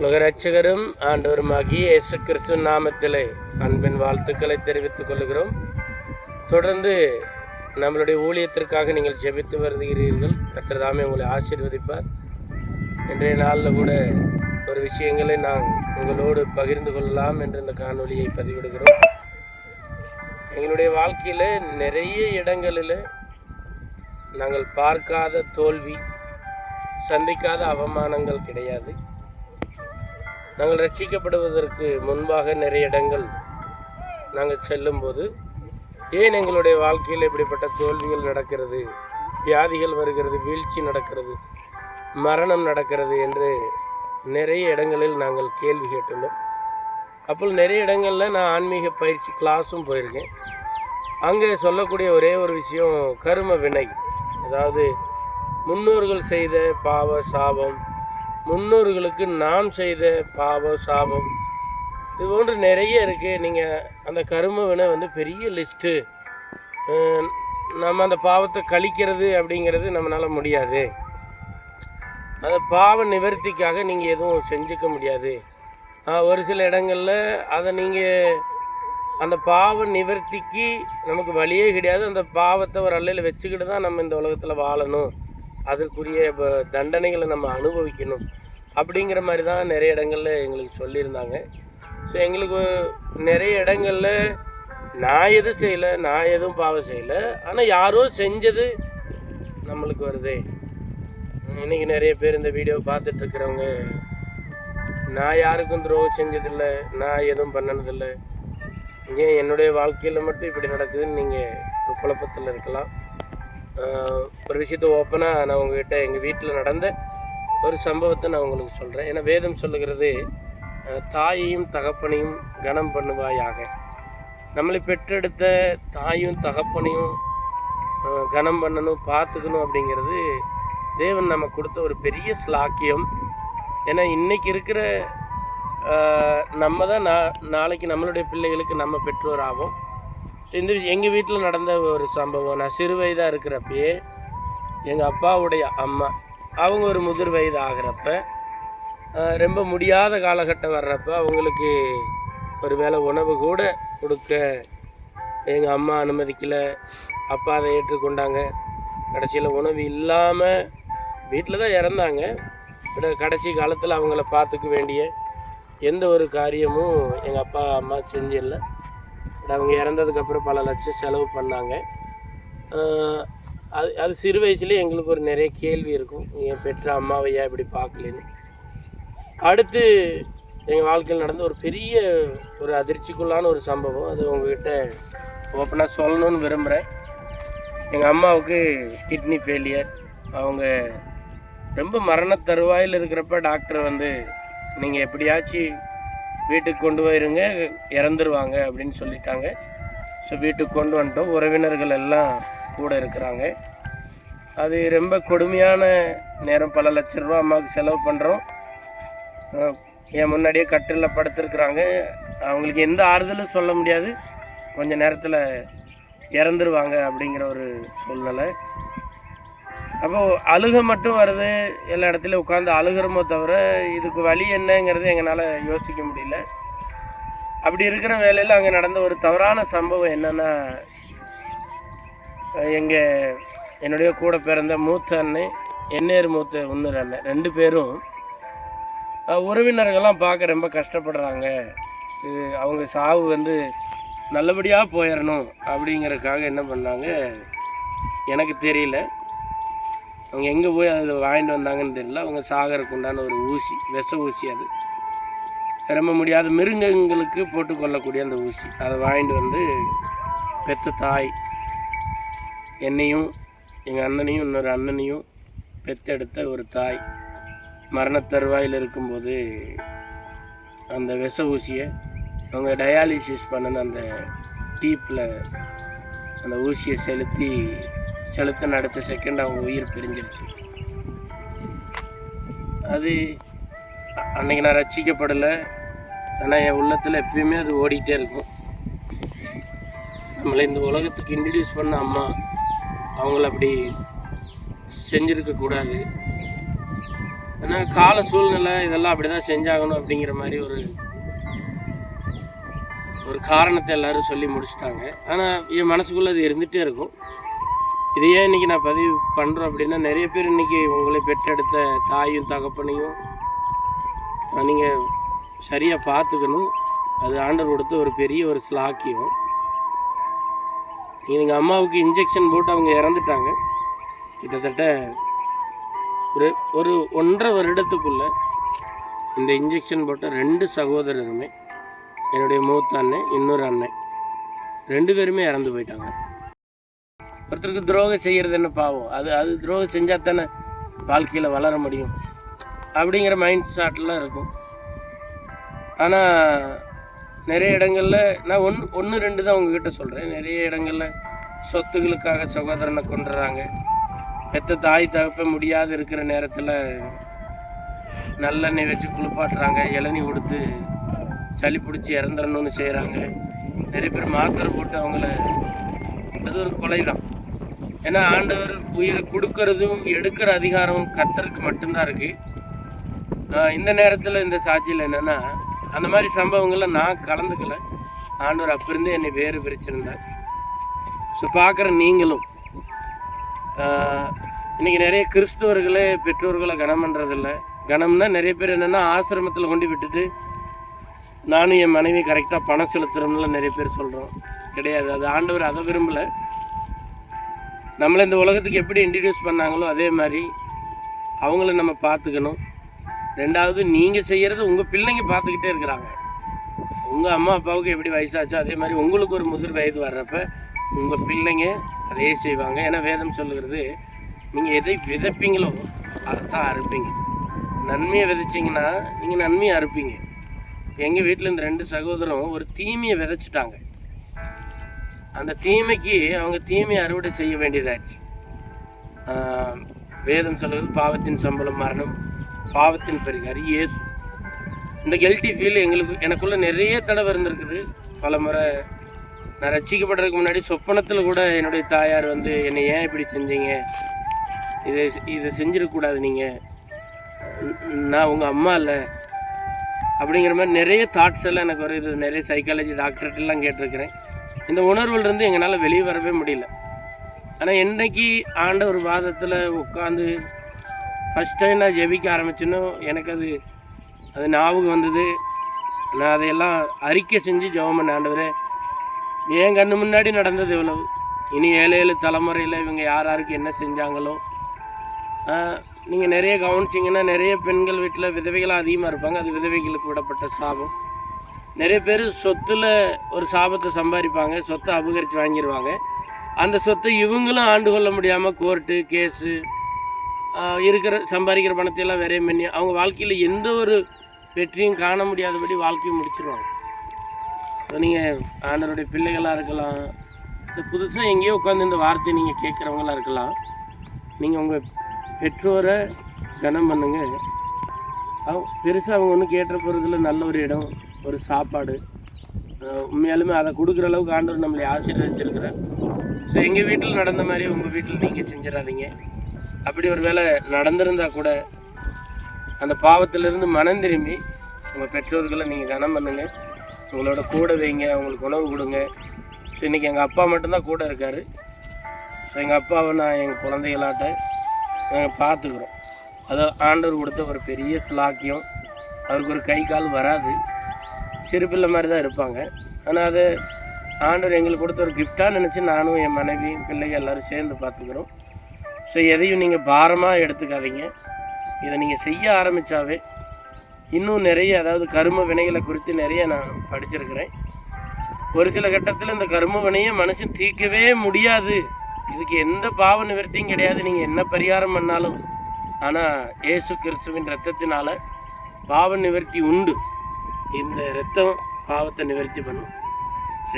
உலகரட்சகரும் ஆண்டவருமாகிய இயேசு கிறிஸ்து நாமத்திலே அன்பின் வாழ்த்துக்களை தெரிவித்துக் கொள்கிறோம். தொடர்ந்து நம்மளுடைய ஊழியத்திற்காக நீங்கள் ஜெபித்து வருகிறீர்கள். கர்த்ததாமே உங்களை ஆசீர்வதிப்பார். இன்றைய நாளில் கூட ஒரு விஷயங்களை நான் உங்களோடு பகிர்ந்து கொள்ளலாம் என்று இந்த காணொலியை பதிவிடுகிறோம். எங்களுடைய வாழ்க்கையில் நிறைய இடங்களில் நாங்கள் பார்க்காத தோல்வி சந்திக்காத அவமானங்கள் கிடையாது. நாங்கள் ரசிக்கப்படுவதற்கு முன்பாக நிறைய இடங்கள் நாங்கள் செல்லும்போது ஏன் எங்களுடைய வாழ்க்கையில் இப்படிப்பட்ட தோல்விகள் நடக்கிறது வியாதிகள் வருகிறது வீழ்ச்சி நடக்கிறது மரணம் நடக்கிறது என்று நிறைய இடங்களில் நாங்கள் கேள்வி கேட்டுள்ளோம். அப்போ நிறைய இடங்களில் நான் ஆன்மீக பயிற்சி கிளாஸும் போயிருக்கேன். அங்கே சொல்லக்கூடிய ஒரே ஒரு விஷயம் கரும வினை. அதாவது முன்னோர்கள் செய்த பாவ சாபம் முன்னோர்களுக்கு நாம் செய்த பாவம் சாபம் இது போன்று நிறைய இருக்குது நீங்கள் அந்த கருமவினை வந்து பெரிய லிஸ்ட்டு நம்ம அந்த பாவத்தை கழிக்கிறது அப்படிங்கிறது நம்மளால் முடியாது. அந்த பாவ நிவர்த்திக்காக நீங்கள் எதுவும் செஞ்சுக்க முடியாது. ஒரு சில இடங்களில் அதை நீங்கள் அந்த பாவ நிவர்த்திக்கு நமக்கு வழியே கிடையாது. அந்த பாவத்தை ஒரு அல்லையில் வச்சுக்கிட்டு தான் நம்ம இந்த உலகத்தில் வாழணும். அதற்குரிய ப- தண்டனைகளை நம்ம அனுபவிக்கணும். அப்படிங்கிற மாதிரி தான் நிறைய இடங்களில் எங்களுக்கு சொல்லியிருந்தாங்க. ஸோ எங்களுக்கு நிறைய இடங்களில் நான் எதுவும் செய்யலை நான் எதுவும் பாவம் செய்யலை. ஆனால் யாரோ செஞ்சது நம்மளுக்கு வருதே. இன்றைக்கி நிறைய பேர் இந்த வீடியோ பார்த்துட்ருக்குறவங்க நான் யாருக்கும் துரோகம் செஞ்சதில்லை நான் எதுவும் பண்ணனதில்லை. ஏன் என்னுடைய வாழ்க்கையில் மட்டும் இப்படி நடக்குதுன்னு நீங்கள் ஒரு குழப்பத்தில் இருக்கலாம். ஒரு விஷயத்த ஓப்பனாக நான் உங்ககிட்ட எங்கள் வீட்டில் நடந்த ஒரு சம்பவத்தை நான் உங்களுக்கு சொல்கிறேன் ஏன்னா வேதம் சொல்லுகிறது தாயையும் தகப்பனையும் கனம் பண்ணுவாயாக. நம்மளை பெற்றெடுத்த தாயும் தகப்பனையும் கனம் பண்ணணும் பார்த்துக்கணும் அப்படிங்கிறது தேவன் நம்ம கொடுத்த ஒரு பெரிய ஸ்லாக்கியம் ஏன்னா இன்றைக்கி இருக்கிற நம்ம தான் நா நாளைக்கு நம்மளுடைய பிள்ளைகளுக்கு நம்ம பெற்றோர் ஆகும் ஸோ இந்த எங்கள் வீட்டில் நடந்த ஒரு சம்பவம் நான் சிறு வயதாக இருக்கிறப்பயே எங்கள் அப்பாவுடைய அம்மா அவங்க ஒரு முதிர் வயது ஆகிறப்ப ரொம்ப முடியாத காலகட்டம் வர்றப்ப அவங்களுக்கு ஒரு வேளை உணவு கூட கொடுக்க எங்கள் அம்மா அனுமதிக்கலை. அப்பா அதை ஏற்றுக்கொண்டாங்க. கடைசியில் உணவு இல்லாமல் வீட்டில் தான் இறந்தாங்க. பட் கடைசி காலத்தில் அவங்கள பார்த்துக்க வேண்டிய எந்த ஒரு காரியமும் எங்கள் அப்பா அம்மா செஞ்சிடல பட் அவங்க இறந்ததுக்கப்புறம் பல லட்சம் செலவு பண்ணாங்க. அது அது சிறு வயசுலேயே எங்களுக்கு ஒரு நிறைய கேள்வி இருக்கும். என் பெற்ற அம்மாவை ஏன் இப்படி பார்க்கலன்னு? அடுத்து எங்கள் வாழ்க்கையில் நடந்த ஒரு பெரிய ஒரு அதிர்ச்சிக்குள்ளான ஒரு சம்பவம். அது உங்ககிட்ட ஓப்பனாக சொல்லணும்னு விரும்புகிறேன் எங்கள் அம்மாவுக்கு கிட்னி ஃபெயிலியர் அவங்க ரொம்ப மரண தருவாயில் இருக்கிறப்ப டாக்டர் வந்து நீங்கள் எப்படியாச்சும் வீட்டுக்கு கொண்டு போயிருங்க இறந்துருவாங்க அப்படின்னு சொல்லிட்டாங்க. ஸோ வீட்டுக்கு கொண்டு வந்துட்டோம். உறவினர்கள் எல்லாம் கூட இருக்கிறாங்க. அது ரொம்ப கொடுமையான நேரம். பல லட்ச ரூபா அம்மாவுக்கு செலவு பண்ணுறோம் என் முன்னாடியே கட்டிலில் படுத்துருக்குறாங்க. அவங்களுக்கு எந்த ஆறுதலும் சொல்ல முடியாது. கொஞ்சம் நேரத்தில் இறந்துருவாங்க அப்படிங்கிற ஒரு சூழ்நிலை. அப்போது அழுக மட்டும் வருது. எல்லா இடத்துலையும் உட்காந்து அழுகிறோமோ தவிர இதுக்கு வழி என்னங்கிறது எங்களால் யோசிக்க முடியல. அப்படி இருக்கிற வேலையில் அங்கே நடந்த ஒரு தவறான சம்பவம் என்னென்னா எங்கள் என்னுடைய கூட பிறந்த மூத்த அண்ணன் எண்ணேர் மூத்த இன்னொரு அண்ணன் ரெண்டு பேரும் உறவினர்கள்லாம் பார்க்க ரொம்ப கஷ்டப்படுறாங்க. இது அவங்க சாவு வந்து நல்லபடியாக போயிடணும் அப்படிங்கிறதுக்காக என்ன பண்ணாங்க எனக்கு தெரியல. அவங்க எங்கே போய் அதை வாங்கிட்டு வந்தாங்கன்னு தெரியல. அவங்க சாகருக்கு உண்டான ஒரு ஊசி விஷ ஊசி அது. ரொம்ப முடியாத மிருகங்களுக்கு போட்டுக்கொள்ளக்கூடிய அந்த ஊசி. அதை வாங்கிட்டு வந்து பெத்த தாய் என்னையும் எங்கள் அண்ணனையும் இன்னொரு அண்ணனையும் பெத்தெடுத்த ஒரு தாய். மரணத்தருவாயில் இருக்கும்போது அந்த விஷ ஊசியை அவங்க டயாலிசிஸ் பண்ணின அந்த டீப்பில் அந்த ஊசியை செலுத்தி செலுத்தின அடுத்த செகண்ட் அவங்க உயிர் பிரிஞ்சிருச்சு. அது அன்றைக்கி அன்னைக்கு நான் ரட்சிக்கப்படலை ஆனால் என் உள்ளத்தில் எப்பயுமே அது ஓடிக்கிட்டே இருக்கும். நம்மளை இந்த உலகத்துக்கு இன்ட்ரடியூஸ் பண்ண அம்மா அவங்கள அப்படி செஞ்சுருக்கக்கூடாது ஏன்னா கால சூழ்நிலை இதெல்லாம் அப்படி தான் செஞ்சாகணும் அப்படிங்கிற மாதிரி ஒரு ஒரு காரணத்தை எல்லாரும் சொல்லி முடிச்சுட்டாங்க. ஆனால் என் மனசுக்குள்ளே அது இருந்துகிட்டே இருக்கும். இது ஏன் இன்றைக்கி நான் பதிவு பண்ணுறோம் அப்படின்னா நிறைய பேர் இன்றைக்கி உங்களை பெற்றெடுத்த தாயும் தகப்பனையும் நீங்கள் சரியாக பார்த்துக்கணும். அது ஆண்டர் கொடுத்த ஒரு பெரிய ஒரு ஸ்லாக்கியம் எங்கள் அம்மாவுக்கு இன்ஜெக்ஷன் போட்டு அவங்க இறந்துட்டாங்க. கிட்டத்தட்ட ஒரு ஒரு ஒன்றரை வருடத்துக்குள்ள இந்த இன்ஜெக்ஷன் போட்ட ரெண்டு சகோதரருமே என்னுடைய மூத்த அண்ணன் இன்னொரு அண்ணன் ரெண்டு பேருமே இறந்து போயிட்டாங்க. ஒருத்தருக்கு துரோகம் செய்கிறது என்ன பாவம். அது அது துரோகம் செஞ்சால் தானே வாழ்க்கையில் வளர முடியும். அப்படிங்கிற மைண்ட் ஷாட்லாம் இருக்கும். ஆனால் நிறைய இடங்களில் நான் ஒன்று ஒன்று ரெண்டு தான் உங்ககிட்ட சொல்கிறேன் நிறைய இடங்களில் சொத்துகளுக்காக சகோதரனை கொண்டுறாங்க பெத்த தாய் தகப்ப முடியாது இருக்கிற நேரத்தில் நல்லெண்ணெய் வச்சு குளிப்பாட்டுறாங்க. இளநி கொடுத்து சளி பிடிச்சி இறந்துடணும்னு செய்கிறாங்க நிறைய பேர் மாத்திரை போட்டு அவங்கள அது ஒரு கொலை தான் ஏன்னா ஆண்டவர் உயிரை கொடுக்கறதும் எடுக்கிற அதிகாரம் கத்தருக்கு மட்டும்தான் இருக்குது இந்த நேரத்தில் இந்த சாட்சியில் என்னென்னா அந்த மாதிரி சம்பவங்களை நான் கலந்துக்கல. ஆண்டவர் அப்போ இருந்தே என்னை வேறு பிரிச்சிருந்தார். ஸோ பார்க்குற நீங்களும் இன்றைக்கி நிறைய கிறிஸ்தவர்களே பெற்றோர்களை கனம் பண்ணுறதில்ல கனம்னா நிறைய பேர் என்னென்னா ஆசிரமத்தில் கொண்டு விட்டுட்டு நானும் என் மனைவி கரெக்டாக பணம் செலுத்துகிறோம்ல நிறைய பேர் சொல்கிறோம் கிடையாது அது ஆண்டவர் அதை விரும்பலை. நம்மளை இந்த உலகத்துக்கு எப்படி இன்ட்ரடியூஸ் பண்ணாங்களோ அதே மாதிரி அவங்கள நம்ம பார்த்துக்கணும். ரெண்டாவது நீங்கள் செய்கிறது உங்கள் பிள்ளைங்க பார்த்துக்கிட்டே இருக்கிறாங்க. உங்கள் அம்மா அப்பாவுக்கு எப்படி வயசாச்சோ அதே மாதிரி உங்களுக்கு ஒரு முதிர் வயது வர்றப்ப உங்கள் பிள்ளைங்க அதே செய்வாங்க. ஏன்னா வேதம் சொல்லுகிறது நீங்கள் எதை விதைப்பீங்களோ அதை தான் அறுப்பீங்க. நன்மையை விதைச்சிங்கன்னா நீங்கள் நன்மையை அறுப்பீங்க. எங்கள் வீட்டில் இந்த ரெண்டு சகோதரம் ஒரு தீமையை விதைச்சிட்டாங்க. அந்த தீமைக்கு அவங்க தீமையை அறுவடை செய்ய வேண்டியதாச்சு வேதம் சொல்கிறது பாவத்தின் சம்பளம் மரணம். பாவத்தின் பரிகாரி இயேசு. இந்த கெல்ட்டி ஃபீல் எங்களுக்கு எனக்குள்ளே நிறைய தடவை இருந்திருக்குது. பல முறை நான் ரசிக்கப்படுறதுக்கு முன்னாடி சொப்பனத்தில் கூட என்னுடைய தாயார் வந்து என்னை ஏன் இப்படி செஞ்சீங்க? இதை இதை செஞ்சிடக்கூடாது நீங்கள் நான் உங்கள் அம்மா இல்லை. அப்படிங்கிற மாதிரி நிறைய தாட்ஸ் எல்லாம் எனக்கு வருது. நிறைய சைக்காலஜி டாக்டர்கிட்டலாம் கேட்டிருக்கிறேன். இந்த உணர்வுலேருந்து எங்களால் வெளியே வரவே முடியல. ஆனால் என்னைக்கு ஆண்டவர் வாதத்தில் உட்காந்து ஃபஸ்ட் டைம் நான் ஜெபிக்க ஆரம்பிச்சேனோ எனக்கு அது அது ஞாபகம் வந்தது. நான் அதையெல்லாம் அறிக்கை செஞ்சு ஜெபம் பண்ண ஆண்டவரே. என் கண்ணு முன்னாடி நடந்தது இவ்வளவு இனி ஏழு ஏழு தலைமுறையில் இவங்க யார் யாருக்கு என்ன செஞ்சாங்களோ. நீங்கள் நிறைய கவனிச்சிங்கன்னா நிறைய பெண்கள் வீட்டில் விதவைகளாக அதிகமாக இருப்பாங்க. அது விதவைகளுக்கு விடப்பட்ட சாபம். நிறைய பேர் சொத்தில் ஒரு சாபத்தை சம்பாதிப்பாங்க சொத்தை அபகரித்து வாங்கிடுவாங்க அந்த சொத்தை இவங்களும் ஆண்டு கொள்ள முடியாமல் கோர்ட்டு கேஸு இருக்கிற சம்பாதிக்கிற பணத்தையெல்லாம் விரையும் பண்ணி அவங்க வாழ்க்கையில் எந்த ஒரு வெற்றியும் காண முடியாதபடி வாழ்க்கையை முடிச்சிருவாங்க. நீங்கள் ஆண்டருடைய பிள்ளைகளாக இருக்கலாம் இல்லை புதுசாக எங்கேயோ உட்காந்து இந்த வார்த்தையை நீங்கள் கேட்குறவங்களா இருக்கலாம் நீங்கள் உங்கள் பெற்றோரை கனம் பண்ணுங்கள் அவங்க பெருசாக அவங்க ஒன்றும் கேட்டுற போகிறதுல நல்ல ஒரு இடம் ஒரு சாப்பாடு உண்மையாலுமே அதை கொடுக்குற அளவுக்கு ஆண்டவர் நம்மளை ஆசீர்வதிச்சிருக்கிறார். ஸோ எங்கள் வீட்டில் நடந்த மாதிரி உங்கள் வீட்டில் நீங்கள் செஞ்சிடாதீங்க. அப்படி ஒரு வேளை நடந்திருந்தால் கூட அந்த பாவத்திலிருந்து மனம் திரும்பி உங்கள் பெற்றோர்களை நீங்கள் கனம் பண்ணுங்கள் உங்களோட கூட வைங்க அவங்களுக்கு உணவு கொடுங்க. ஸோ இன்றைக்கி எங்கள் அப்பா மட்டும்தான் கூட இருக்கார். ஸோ எங்கள் அப்பாவை நான் எங்கள் குழந்தைகளாட்ட நாங்கள் பார்த்துக்குறோம். அது ஆண்டவர் கொடுத்த ஒரு பெரிய ஸ்லாக்கியம் அவருக்கு ஒரு கை கால் வராது. சிறு பிள்ளை மாதிரி தான் இருப்பாங்க. ஆனால் அது ஆண்டவர் எங்களுக்கு கொடுத்த ஒரு கிஃப்டாக நினச்சி நானும் என் மனைவி பிள்ளைங்க எல்லோரும் சேர்ந்து பார்த்துக்குறோம். ஸோ எதையும் நீங்கள் பாரமாக எடுத்துக்காதீங்க. இதை நீங்கள் செய்ய ஆரம்பித்தாவே இன்னும் நிறைய அதாவது கரும வினைகளை குறித்து நிறைய நான் படிச்சிருக்கிறேன். ஒரு சில கட்டத்தில் இந்த கரும வினையை மனுஷன் தீர்க்கவே முடியாது. இதுக்கு எந்த பாவ நிவர்த்தியும் கிடையாது. நீங்கள் என்ன பரிகாரம் பண்ணாலும். ஆனால் இயேசு கிறிஸ்துவின் ரத்தத்தினால் பாவ நிவர்த்தி உண்டு. இந்த ரத்தம் பாவத்தை நிவர்த்தி பண்ணும்.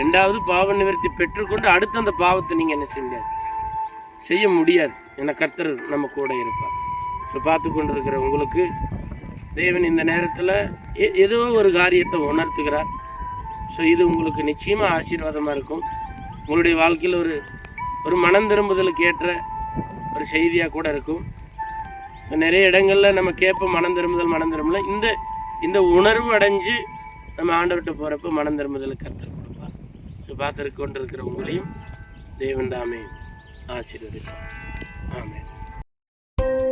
ரெண்டாவது பாவ நிவர்த்தி பெற்றுக்கொண்டு அடுத்து அந்த பாவத்தை நீங்கள் என்ன செஞ்சாது செய்ய முடியாது. என கர்த்தர் நம்ம கூட இருப்பார். ஸோ பார்த்து கொண்டிருக்கிற உங்களுக்கு தேவன் இந்த நேரத்தில் எ- ஏதோ ஒரு காரியத்தை உணர்த்துகிறார். ஸோ இது உங்களுக்கு நிச்சயமாக ஆசீர்வாதமாக இருக்கும். உங்களுடைய வாழ்க்கையில் ஒரு ஒரு மனம் திரும்புதலுக்கு ஏற்ற ஒரு செய்தியாக கூட இருக்கும். நிறைய இடங்களில் நம்ம கேட்போம் மனம் திரும்புதல் மனம் திரும்பல இந்த இந்த உணர்வு அடைஞ்சு நம்ம ஆண்டவர்கிட்ட போகிறப்ப மனம் திரும்புதலுக்கு கர்த்தர் கொடுப்பார். ஸோ பார்த்துருக்கொண்டிருக்கிற உங்களையும் தேவன் தாமே ஆசீர்வதிப்பார். Amém.